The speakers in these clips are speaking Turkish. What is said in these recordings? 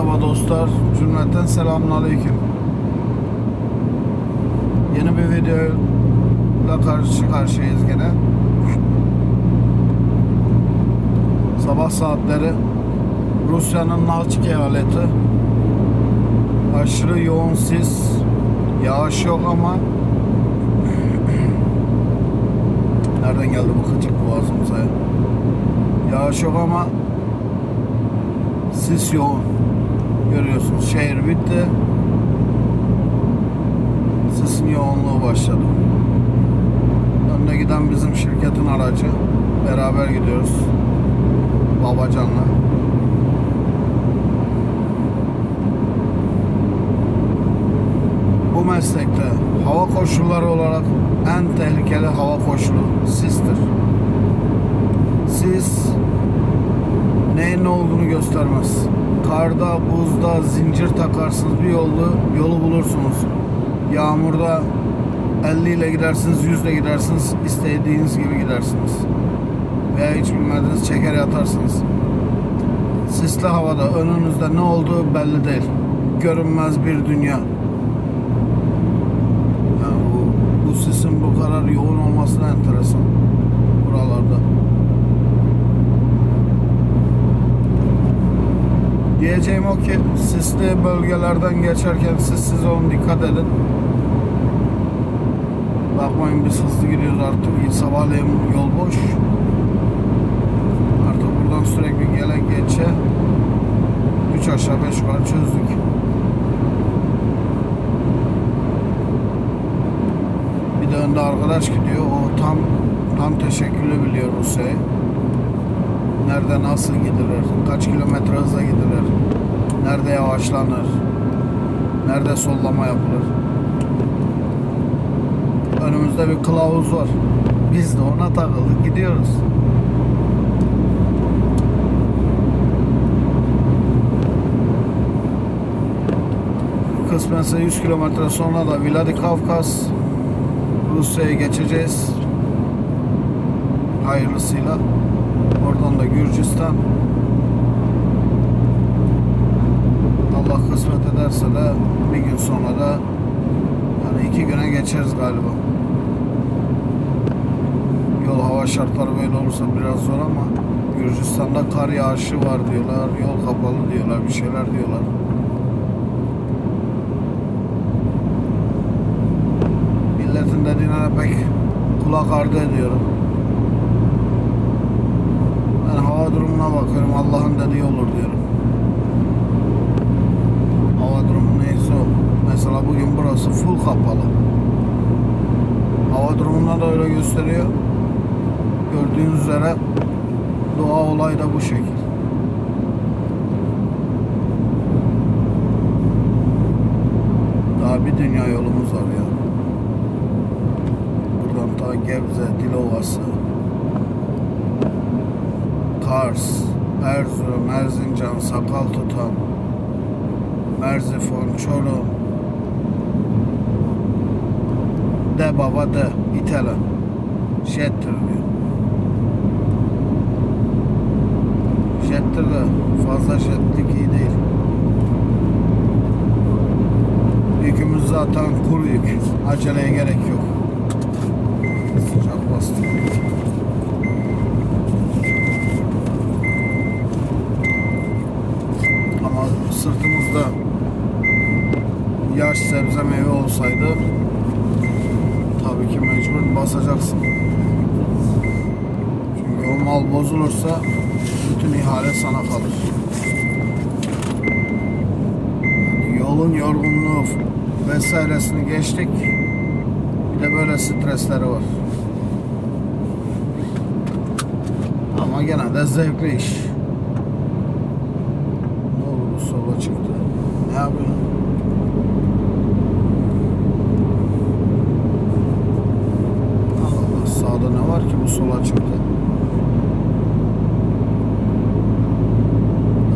Merhaba dostlar, cümleten selamünaleyküm. Yeni bir videoyla karşı karşıyayız gene. Sabah saatleri Rusya'nın Nalçik eyaleti. Aşırı yoğun sis, yağış yok ama Nereden geldi bu kıçık boğazımıza ya? Yağış yok ama sis yoğun. Görüyorsunuz şehir bitti. Sisin yoğunluğu başladı. Önde giden bizim şirketin aracı. Beraber gidiyoruz. Babacan'la. Bu meslekte hava koşulları olarak en tehlikeli hava koşulu sistir. Sis neyin ne olduğunu göstermez. Karda, buzda zincir takarsınız bir yolu yolu bulursunuz. Yağmurda 50 ile gidersiniz, 100 ile gidersiniz, istediğiniz gibi gidersiniz. Veya hiç bilmediğiniz çeker yatarsınız. Sisli havada önünüzde ne olduğu belli değil. Görünmez bir dünya. Yani bu, bu sisin bu kadar yoğun olması da enteresan buralarda. Diyeceğim o ki sisli bölgelerden geçerken sissiz olun dikkat edin. Bakmayın biz hızlı gidiyoruz artık sabahleyin yol boş. Artık buradan sürekli gele geçe 3 aşağı 5 yukarı çözdük. Bir de önde arkadaş gidiyor. O tam tam teşekküllü biliyor Rusya'yı. Nerede nasıl gidilir? Kaç kilometre hızla gidilir? Nerede yavaşlanır? Nerede sollama yapılır? Önümüzde bir kılavuz var. Biz de ona takıldık gidiyoruz. Kısmetse 100 kilometre sonra da Vladikavkaz Rusya'ya geçeceğiz. Hayırlısıyla. Oradan da Gürcistan. Kısmet ederse de bir gün sonra da yani iki güne geçeriz galiba. Yol hava şartları böyle olursa biraz zor ama Gürcistan'da kar yağışı var diyorlar. Yol kapalı diyorlar. Bir şeyler diyorlar. Milletin dediğine pek kulak ardı ediyorum. Ben hava durumuna bakıyorum. Allah'ın dediği olur diyorum. Hava durumu neyse o. Mesela bugün kapalı. Hava durumunda da öyle gösteriyor. Gördüğünüz üzere doğa olay da bu şekil. Daha bir dünya yolumuz var ya. Buradan ta Gebze, Dilovası, Kars, Erzurum, Erzincan, Sakaltutan, Merzifon, Çorum, de baba de, İtele, Jettir diyor. Jettir de fazla jetlik iyi değil. Yükümüz zaten kuru yük. Aceleye gerek yok. Sıcak bastı. Ama sırtımızda yaş sebze meyve olsaydı tabii ki mecbur basacaksın. Çünkü o mal bozulursa bütün ihale sana kalır. Yani yolun yorgunluğu vesairesini geçtik. Bir de böyle stresleri var. Ama gene de zevkli iş. Ne oldu bu sola çıktı? Ne yapıyorsun? Allah Allah sağda ne var ki bu sola çıktı?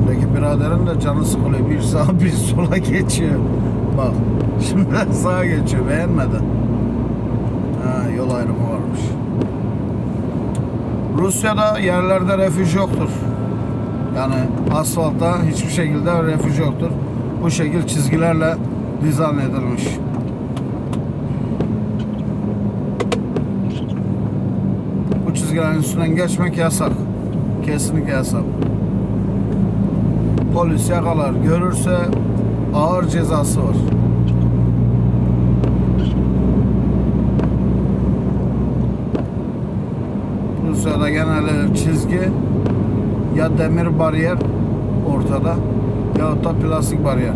Öndeki biraderin de canı sıkılıyor. Bir sağa bir sola geçiyor. Bak şimdi sağa geçiyor beğenmedi. Ha, yol ayrımı varmış. Rusya'da yerlerde refüj yoktur. Yani asfaltta hiçbir şekilde refüj yoktur. Bu şekil çizgilerle dizayn edilmiş. Bu çizgilerin üstünden geçmek yasak. Kesinlikle yasak. Polis yakalar, görürse ağır cezası var. Rusya'da genelde çizgi ya demir bariyer ortada ya da plastik bariyer.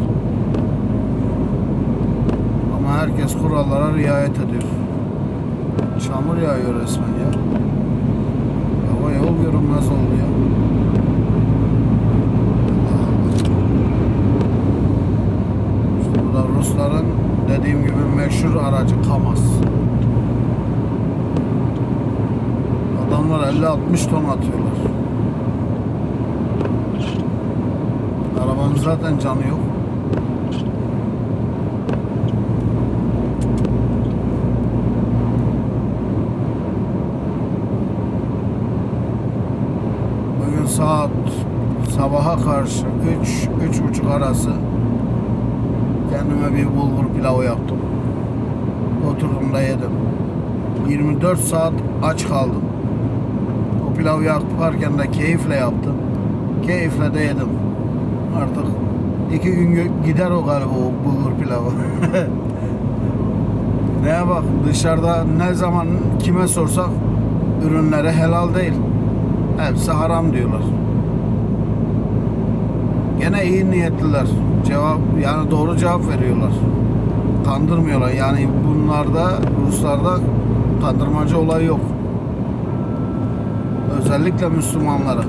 Ama herkes kurallara riayet ediyor. Çamur yağıyor resmen ya. Hava yol görünmez oldu ya. İşte bu da Rusların dediğim gibi meşhur aracı Kamaz. Adamlar 50-60 ton atıyorlar. Arabanın zaten canı yok. Bugün saat sabaha karşı 3 üç buçuk arası kendime bir bulgur pilavı yaptım. Oturdum da yedim. 24 saat aç kaldım. O pilavı yaparken de keyifle yaptım. Keyifle de yedim. Artık iki gün gider o galiba o bulgur pilavı. Neye bak dışarıda ne zaman kime sorsak ürünleri helal değil. Hepsi haram diyorlar. Gene iyi niyetliler. Cevap yani doğru cevap veriyorlar. Kandırmıyorlar. Yani bunlarda Ruslarda kandırmacı olay yok. Özellikle Müslümanlara.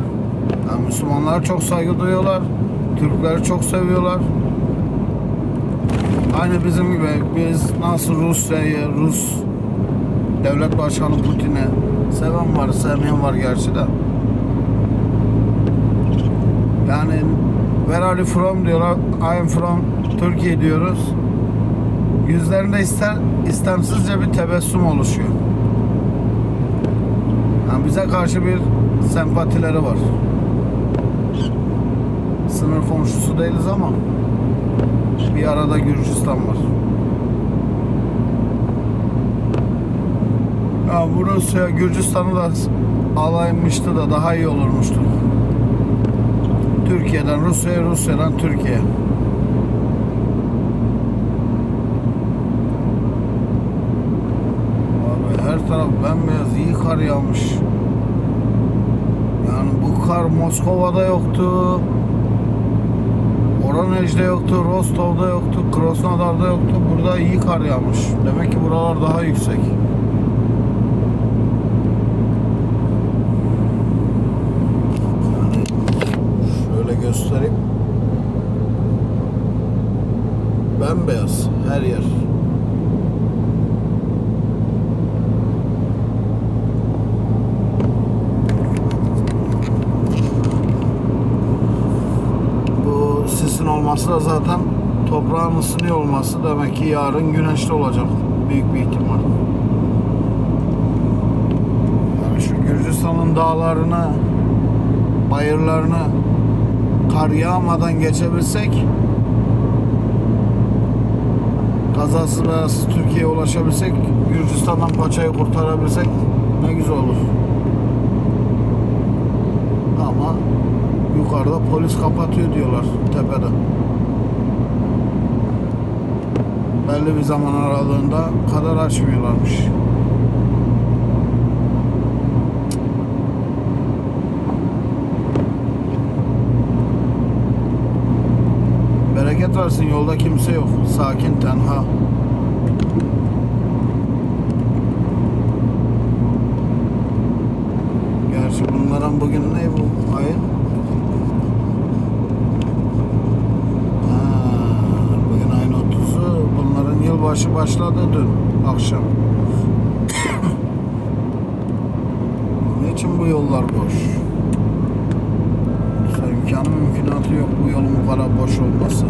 Yani Müslümanlara çok saygı duyuyorlar. Türkleri çok seviyorlar. Aynı bizim gibi biz nasıl Rusya'yı, Rus devlet başkanı Putin'i seven var, sevmeyen var gerçi de. Yani where are you from diyorlar. I am from Turkey diyoruz. Yüzlerinde ister istemsizce bir tebessüm oluşuyor. Yani bize karşı bir sempatileri var. Sınır komşusu değiliz ama bir arada Gürcistan var. Ya bu Rusya Gürcistan'ı da alaymıştı da daha iyi olurmuştu. Türkiye'den Rusya'ya, Rusya'dan Türkiye. Abi her taraf bembeyaz, iyi kar yağmış. Yani bu kar Moskova'da yoktu. Oranej'de yoktu, Rostov'da yoktu, Krasnodar'da yoktu. Burada iyi kar yağmış. Demek ki buralar daha yüksek. Yani şöyle göstereyim. Bembeyaz her yer. Sisin olması da zaten toprağın ısınıyor olması demek ki yarın güneşli olacak büyük bir ihtimal. Yani şu Gürcistan'ın dağlarını, bayırlarını kar yağmadan geçebilsek kazasız belasız Türkiye'ye ulaşabilsek Gürcistan'dan paçayı kurtarabilsek ne güzel olur. Ama yukarıda polis kapatıyor diyorlar tepede. Belli bir zaman aralığında kadar açmıyorlarmış. Bereket versin yolda kimse yok. Sakin tenha. Gerçi bunların bugün ne bu ayın? Ha, bugün ayın 30'u. Yılbaşı başladı dün akşam. Niçin bu yollar boş? Yoksa imkanı mümkünatı yok bu yolun bu kadar boş olması.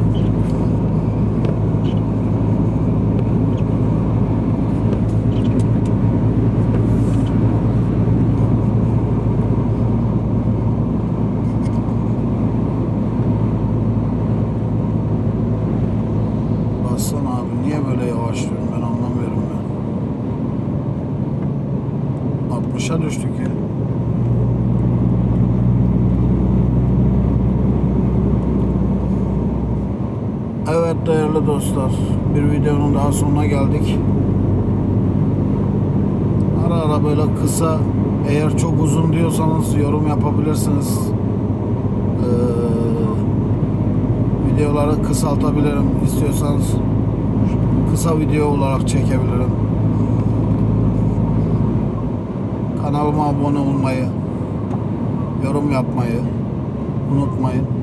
Değerli dostlar, bir videonun daha sonuna geldik. Ara ara böyle kısa, eğer çok uzun diyorsanız yorum yapabilirsiniz. Ee, videoları kısaltabilirim istiyorsanız kısa video olarak çekebilirim. Kanalıma abone olmayı, yorum yapmayı unutmayın.